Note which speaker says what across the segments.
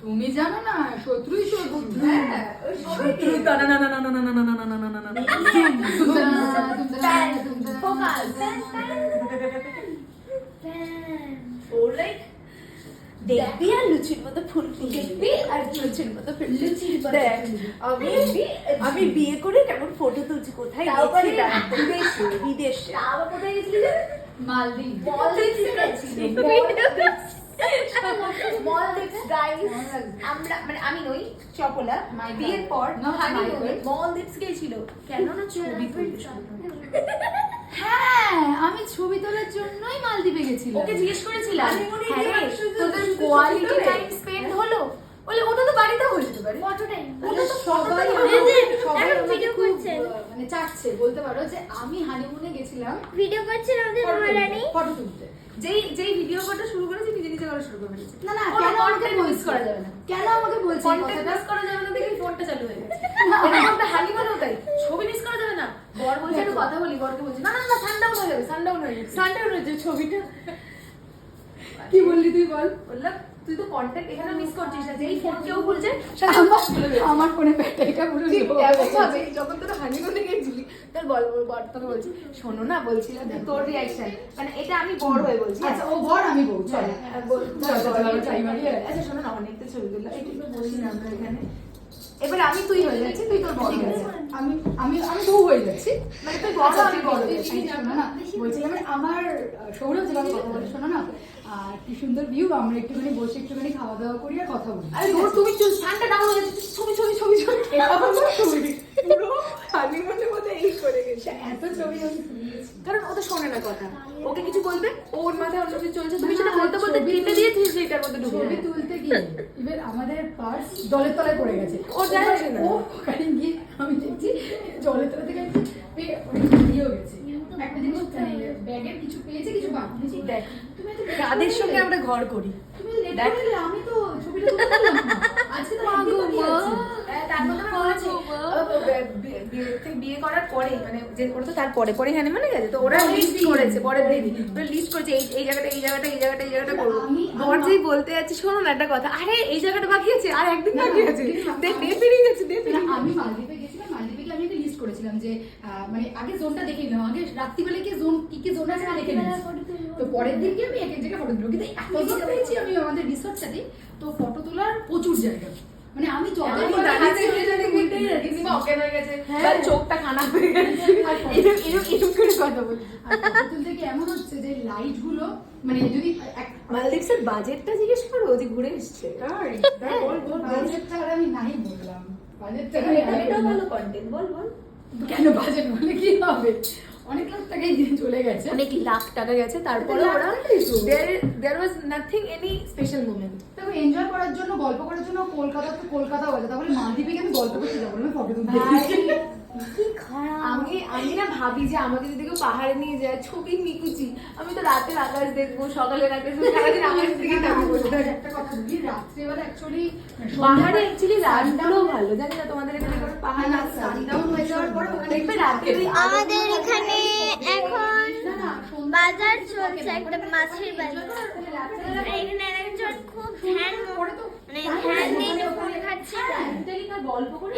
Speaker 1: তুমি জানো না শত্রুই শত্রু
Speaker 2: হ্যাঁ,
Speaker 3: না না না না না না না না না না না না না না
Speaker 2: ও লাইক দেখবি আর লুচির মতো ফুলকি দেখবি আর লুচির মতো
Speaker 1: লুচির
Speaker 2: আমি আমি বিয়ে করে কেমন ফটো তুলছি কোথায়। বিদেশে বিদেশে
Speaker 3: আবার কোথায় গেছিলি?
Speaker 1: মালদ্বীপ
Speaker 3: মলদ্বীপে
Speaker 2: মলদ্বীপস গাইস আমরা মানে আমি নই চপলা। বিয়ের পর
Speaker 1: Not
Speaker 2: হানি
Speaker 1: my God.
Speaker 2: মলদ্বীপস গেছিল। কেন না ছবি
Speaker 1: হ্যাঁ আমি ছবি তোলার জন্যই মালদ্বীপে গেছিলাম।
Speaker 3: ওকে জিজ্ঞেস করেছিলাম হ্যাঁ রে,
Speaker 2: গিয়ে শুধু-
Speaker 3: তোদের কোয়ালিটি টাইম স্পেন্ড হলো? বলে ওটা তো বাড়িতেও হয়ে যেতে পারে।
Speaker 1: ওটা তো সবাই সবাই
Speaker 4: এখন
Speaker 1: আমাকে
Speaker 4: video
Speaker 1: খুব,
Speaker 4: করছে।
Speaker 1: মানে চাটছে বলতে পারো যে আমি হানিমুনে গেছিলাম
Speaker 4: ভিডিও করছেন আমাদের মহারানী
Speaker 1: ফটো তুলতে।
Speaker 3: যেই যেই ভিডিও করা শুরু করেছি নিজে নিজে করা শুরু করে ফেলেছি।
Speaker 1: না না
Speaker 3: কেন
Speaker 1: আমাকে বলছো?
Speaker 3: করা যাবে না।
Speaker 1: কেন আমাকে বলছো এই
Speaker 3: কন্টেন্ট? মিস করা যাবে না দেখে ফোনটা চালু হয়ে গেছে। একটা হানিমুনও তাই। ছবি মিস করা যাবে না। বর বলছে একটু কথা বলি বরকে বলছি। না না না সানডাউন হয়ে যাবে সানডাউন হয়ে যাবে।
Speaker 2: সানডাউন হয়েছে ছবিটা।
Speaker 1: কি বললি তুই বল?
Speaker 3: বললাম তুই তো কন্ট্যাক্ট এখানে মিস করছিস না যেই ফোন কেউ খুলছে
Speaker 1: আমার- ফোনে ব্যাটারিটা পুরো।
Speaker 3: ভাবে যখন তোর হানিমুনে গেছিলি তোর বল বর তোকে বলছি শোনো না বলছিলাম যে তোর রিয়াকশন মানে এটা আমি বড় হয়ে বলছি।
Speaker 1: আচ্ছা ও বড় আমি বউ চল।
Speaker 3: বল-। আচ্ছা শোনো না অনেক তো ছবি তুললাম। একটু বসি না আমরা এখানে। এবার আমি তুই হয়ে যাচ্ছি তুই তোর বড় হয়ে
Speaker 1: আমি আমি আমি বউ হয়ে যাচ্ছি।
Speaker 3: মানে তুই বড় আমি বড়
Speaker 1: না, বলছিলাম মানে আমার সৌরভ যেভাবে কথা বলে শোনো না আর কি সুন্দর ভিউ আমরা একটুখানি বসে একটুখানি খাওয়া দাওয়া করি আর কথা বলি।
Speaker 3: আরে তোর তুমি স্থানটা ডাউন হয়ে যাচ্ছে ছবি ছবি ছবি ছবি। পুরো করে গেছে
Speaker 1: এত ছবি
Speaker 3: কারণ ও তো শোনে না কথা। ওকে কিছু বলবে? ওর মাথায় অন্য কিছু চলছে। তুমি সেটা বলতে বলতে কেটে দিয়েছিস মধ্যে ঢুকে
Speaker 1: ছবি তুলতে গিয়ে এবার আমাদের পার্স জলের তলায় পড়ে গেছে।
Speaker 3: ও যায় আসে না।
Speaker 1: ও ওখানে গিয়ে আমি দেখছি জলের তলা থেকে অনেক ইয়েও গেছে। একটা জিনিস ব্যাগের কিছু পেয়েছে কিছু বাকি।
Speaker 3: দেখ
Speaker 1: তুমি
Speaker 3: কাদের সঙ্গে আমরা ঘর করি?
Speaker 1: তুমি। আমি তো ছবিটা তুলতে পারলাম না। আজকে তো একদিন বাকি আছে।
Speaker 3: হ্যাঁ, তার মধ্যে আমার মনে আছে, ও, ও, বে- বে- বিয়ে মানে যে ওরা তো তার পরে হ্যাঁ মানে গেছে তো ওরা লিস্ট। করেছে পরের দিন। ওরা লিস্ট করেছে এই এই জায়গাটা এই জায়গাটা এই জায়গাটা এই জায়গাটা করব। বর যেই বলতে যাচ্ছে শোনো না একটা কথা আরে এই জায়গাটা বাকি আছে আর একদিন বাকি আছে দে। দে পেরিয়ে দে
Speaker 1: আমি মালদ্বীপে গেছিলাম মালদ্বীপে আমি একটা লিস্ট করেছিলাম যে মানে আগে জোনটা দেখে নিলাম আগে রাত্রিবেলা কি জোন কি কি জোন আছে আমি দেখে নিয়েছি তো পরের দিন গিয়ে আমি এক এক জায়গায় ফটো তুলবো। কিন্তু এত পেয়েছি আমি আমাদের রিসোর্টটাতে তো ফটো তোলার প্রচুর জায়গা। মানে আমি যত
Speaker 3: আমি দাঁড়িয়ে হয়ে যাবে ঘুরতেই যাচ্ছি, কিংবা অজ্ঞান হয়ে গেছে বা চোখটা খানা হয়ে গেছে। এরকম এরকম এরকম করে কথা বলি।
Speaker 1: তুলতে গিয়ে এমন হচ্ছে যে লাইটগুলো মানে যদি
Speaker 3: মালদ্বীপসের বাজেটটা জিজ্ঞেস করো যে ঘুরে এসছে।
Speaker 1: তাই, তাই,
Speaker 3: বল, বল, বল।
Speaker 1: বাজেটটা আর আমি নাই বললাম। বাজেটটা।
Speaker 3: ভালো কন্টেন্ট বল বল।
Speaker 1: কেন বাজেট বলে কি হবে? অনেক লাখ টাকাই চলে গেছে।
Speaker 3: অনেক লাখ টাকা গেছে তারপরে ওরা। There was nothing any special moment
Speaker 1: দেখো এনজয় করার জন্য গল্প করার জন্য কলকাতা তো কলকাতাও আছে তাহলে মালদ্বীপে কিন্তু আমি গল্প করতে যাব না ফটো তুলতে
Speaker 4: খারাপ
Speaker 3: আমি আমি না ভাবি যে আমাকে যদি কেউ পাহাড়ে নিয়ে যায় ছবি মিকুচি আমি তো রাতের আকাশ দেখব সকালের আকাশ দেখব সারাদিন আকাশ দিকে থাকব।
Speaker 1: একটা কথা বলি রাত্রেবেলা অ্যাকচুয়ালি
Speaker 3: পাহাড়ে অ্যাকচুয়ালি ভালো জানি না তোমাদের এখানে পাহাড়
Speaker 1: না সানডাউন হয়ে যাওয়ার পর ওখানে
Speaker 3: দেখবে রাতের
Speaker 4: আমাদের এখানে এখন বাজার চলছে একটা মাছের বাজার। এখানে একজন খুব ধ্যান মানে ধ্যান দিয়ে ফোন খাচ্ছে
Speaker 3: গল্প করে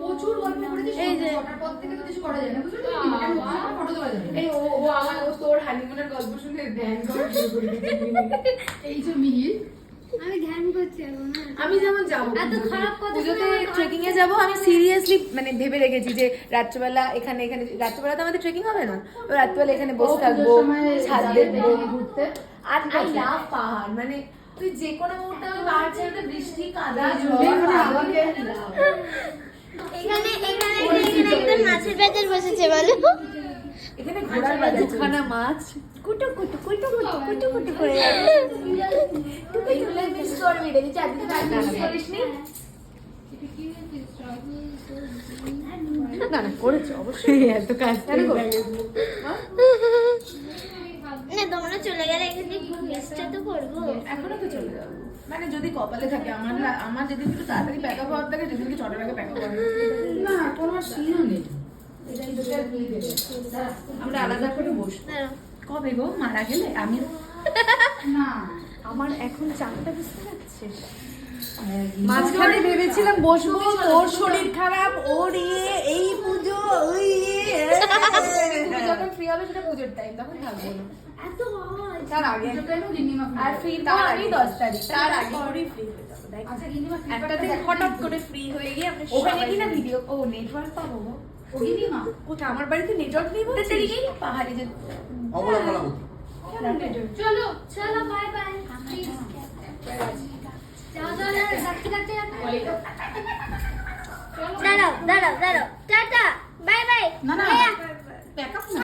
Speaker 1: প্রচুর গল্প করে
Speaker 4: এই যে।
Speaker 1: ছটার পর থেকে তো কিছু করা যায় না বুঝলি ফটো তোলা যাবে।
Speaker 3: এই ও ও আমার ও তোর হানিমুনের গল্প শুনে ধ্যান করা শুরু করে দিয়েছে।
Speaker 1: এই যে মিহির
Speaker 4: আমি ধ্যান করছি এখন।
Speaker 3: আমি যেমন যাব।
Speaker 4: এত খারাপ কথা
Speaker 3: পুজোতে ট্রেকিং এ যাব আমি সিরিয়াসলি মানে ভেবে রেখেছি যে রাত্রেবেলা এখানে এখানে রাত্রেবেলা তো আমাদের ট্রেকিং হবে না। তো রাত্রেবেলা এখানে বসে থাকব ছাদ দেখব
Speaker 1: ঘুরতে।
Speaker 3: আর আই লাভ পাহাড় মানে তুই যে কোনো মুহূর্তে আমি পাহাড় ছেড়ে বৃষ্টি কাদা
Speaker 1: মানে আমাকে
Speaker 4: এখানে এখানে এখানে একটা মাছের বাজার বসেছে বলো।
Speaker 3: এখানে ঘোড়ার বাজার দুখানা মাছ। কুটু কুটু কুটু কুটু কুটু কুটু করে এইগুলো মিস করবি রে চারদিকে মিস করিস নি? না না করেছ অবশ্যই এত কাজ
Speaker 4: না তোমরা চলে গেলে এখানে গেস্টটা তো করব।
Speaker 3: এখনও তো চলে যাব। মানে যদি কপালে থাকে আমার আমার যেদিন একটু তাড়াতাড়ি প্যাক আপ হওয়ার থাকে যেদিনকে ছটার আগে প্যাক আপ
Speaker 1: না কোনো সিনও নেই।
Speaker 3: আমরা আলাদা করে বসবো। কবে গো? মারা গেলে? আমি
Speaker 1: না।
Speaker 2: আমার এখন চাপটা বুঝতে পারছিস
Speaker 1: মাঝখানে
Speaker 2: ভেবেছিলাম বসবো তোর শরীর খারাপ ওর ইয়ে এই পুজো ওই ইয়ে।
Speaker 3: যখন ফ্রি হবে সেটা পুজোর টাইম তখন থাকব
Speaker 2: তার আগে
Speaker 3: আর ফিরবো
Speaker 2: তার আগে।
Speaker 3: দশ তারিখ।
Speaker 2: তার আগে। ফ্রি হয়ে দেখ।
Speaker 1: আচ্ছা গিন্নিমা
Speaker 2: একটা দিন হঠাৎ করে ফ্রি হয়ে গিয়ে আমরা
Speaker 3: ওখানে কি না ভিডিও ও নেটওয়ার্ক পাবো
Speaker 2: আমার বাড়িতে নেটওয়ার্ক নেই বলছিস?
Speaker 3: তেরিকেই যে।
Speaker 5: অবলা বলা
Speaker 4: চলো চলো বাই বাই যাও যাও যাও রাখতে রাখতে দাঁড়াও দাঁড়াও দাঁড়াও। টাটা বাই বাই
Speaker 1: না না?